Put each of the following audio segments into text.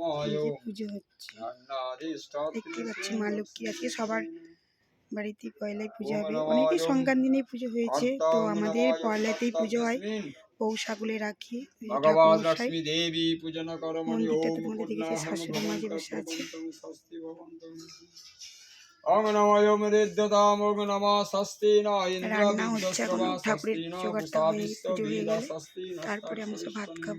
এই নময় পুজো হচ্ছে। দেখতে পাচ্ছি মা লক্ষ্মী। আজকে সবার বাড়িতে পয়লায় পুজো হবে। অনেকের সংক্রান্তি পুজো হয়েছে। তো আমাদের পয়লাতেই পুজো হয়। রাখি। এই যে ভগবান ঠাকুরমশাই লক্ষ্মী দেবী পূজন করমণি মন্দিরটাতে ওম তোমাদের দেখেছি শাশুড়ি মা বসে আছে। রান্না হচ্ছে এখন, ঠাকুরের জোগাড়টা হয়ে পুজো হয়ে গেলে। তারপরে আমরা সব ভাত খাব।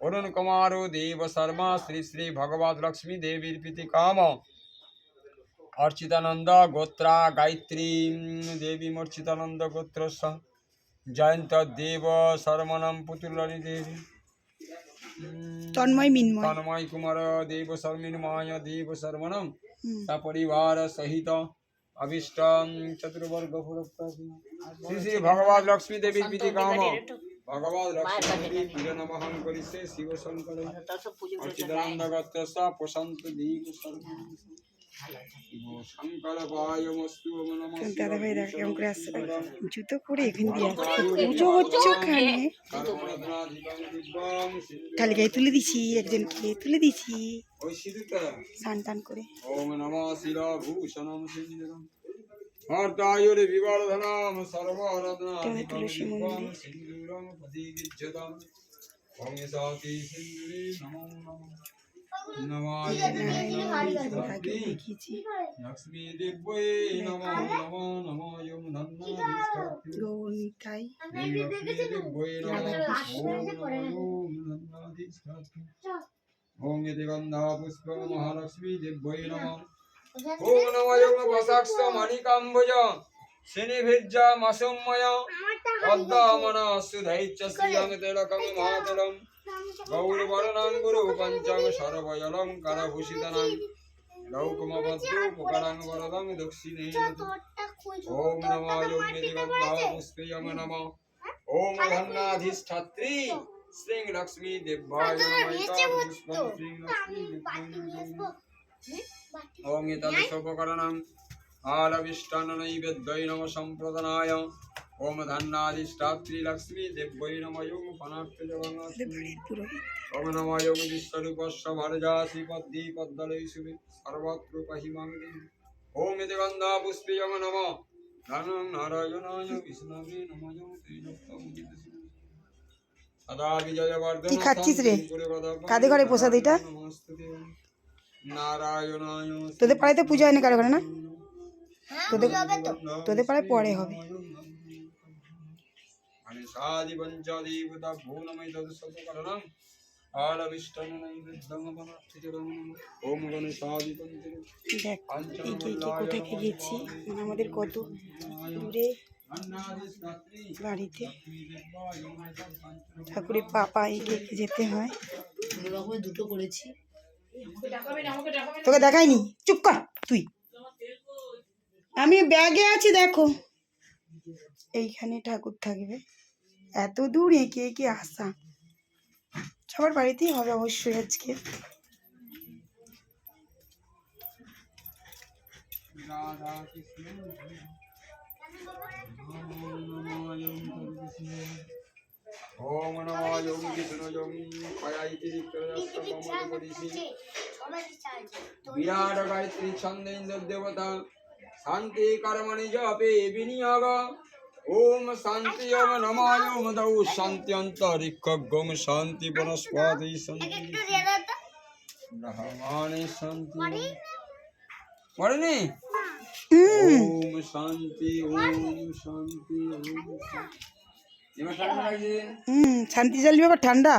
অরুণ কুমার দেব শর্মা শ্রী শ্রী ভগবত লক্ষ্মী দেবীর প্রীতি কাম। অর্চিতানন্দ গোত্রা গায়ত্রী দেবী অর্চিতানন্দ গোত্র জয়ন্ত দেব শর্মণম পুতুলরি দেবী। তন্ময় মিন্ময়। তন্ময় কুমার দেব শর্মিনময় দেব শর্মণম। হুম। সপরিবার সহিত অভিষ্ট চতুর্বর্গ শ্রী শ্রী ভগবান লক্ষ্মী দেবীর প্রীতি কাম। লক্ষ্মী করিছে শিব শঙ্কর প্রশান্ত দাদা ভাই দেখ কেমন করে আসছে। জুতো পরে এখান দিয়ে পুজো হচ্ছে ওখানে। খালি গায়ে তুলে দিছি একজনকে তুলে দিছি। স্নান টান করে। ওম নমঃ শিরভূষণম সিন্দুরম হর্তায়ুর বিবর্ধনম সর্বরত্নাধিকম তুলসী মন্দির। সিন্দুরম প্রতিগৃহ্যতাম ওম সাতি সিন্দুরে নমো নমঃ নমায় লক্ষ্মী দেব্যে নমো নমো নমো ওম ধন্নাধিষ্ঠাত্রী গৌরনিতাই লক্ষ্মী দেব্যে নমো ওম নমো ওম ইতি গন্ধা পুষ্প মহালক্ষ্মী দেব্যে নমঃ ওম নমো বসাক্ষ মণিকাম্বুজ শনিভির্য মাসুময় পদ্মমন সুধৈচ্চ শ্রিয়ং তিলকং মাতরম গৌরবর্ণং গুরু পঞ্চম সর্বয়লঙ্কারভূষিতনং লৌকমবদ্ধোপকরং বরদং দক্ষিণে ওম নমো ওম নিগন্ধা পুষ্পেয়ং নম ওম ধন্নাধিষ্ঠাত্রী শ্রী লক্ষ্মী দেব্যায় পুষ্পং শ্রী লক্ষ্মী ওম এতদশোপকরণং আলবিষ্টান্ননৈবেদ্যৈ নম সম্প্রদানায় ওম ধন্নাধিষ্ঠাত্রী লক্ষ্মী দেব্যৈ নম ওম ফনার্থ জগন্নাথ বাড়ির পুরোহিত ওম নম ওম বিশ্বরূপস্য ভরজা শ্রীপদ্মী পদ্মলৈ সর্বত্র পাহিমাং দেহি ওম ইতি নম ধনং নারায়ণায় বিষ্ণবে নমঃ সদা বিজয়বর্ধন খাচ্ছিস রে? কাদের ঘরে প্রসাদ এটা? নারায়ণায় তোদের পাড়ায় তো পুজো হয়নি কারও ঘরে না তোদের তোদের পাড়ায় পরে হবে। দেখ কোথায় গিয়েছি? মানে আমাদের কত দূরে বাড়িতে? ঠাকুরের পাপা এগিয়ে যেতে হয়? দুটো করেছি। তোকে দেখাইনি। চুপ কর তুই। আমি ব্যাগে আছি, দেখো। এইখানে ঠাকুর থাকবে। এত দূর এঁকে এঁকে আসা? সবার বাড়িতেই হবে অবশ্যই আজকে। বিরাট গায়ত্রী ছন্দেন্দ্র দেবতা। শান্তি কর্মণি জপে বিনিয়োগ। ওম শান্তি ওম নমায় ওম দৌ শান্তি অন্তরিক্ষ গোম শান্তি বনস্পতি শান্তি। ব্রহ্মাণে শান্তি। পড়েনি ওম শান্তি ওম শান্তি ওম শান্তি। ঠান্ডা?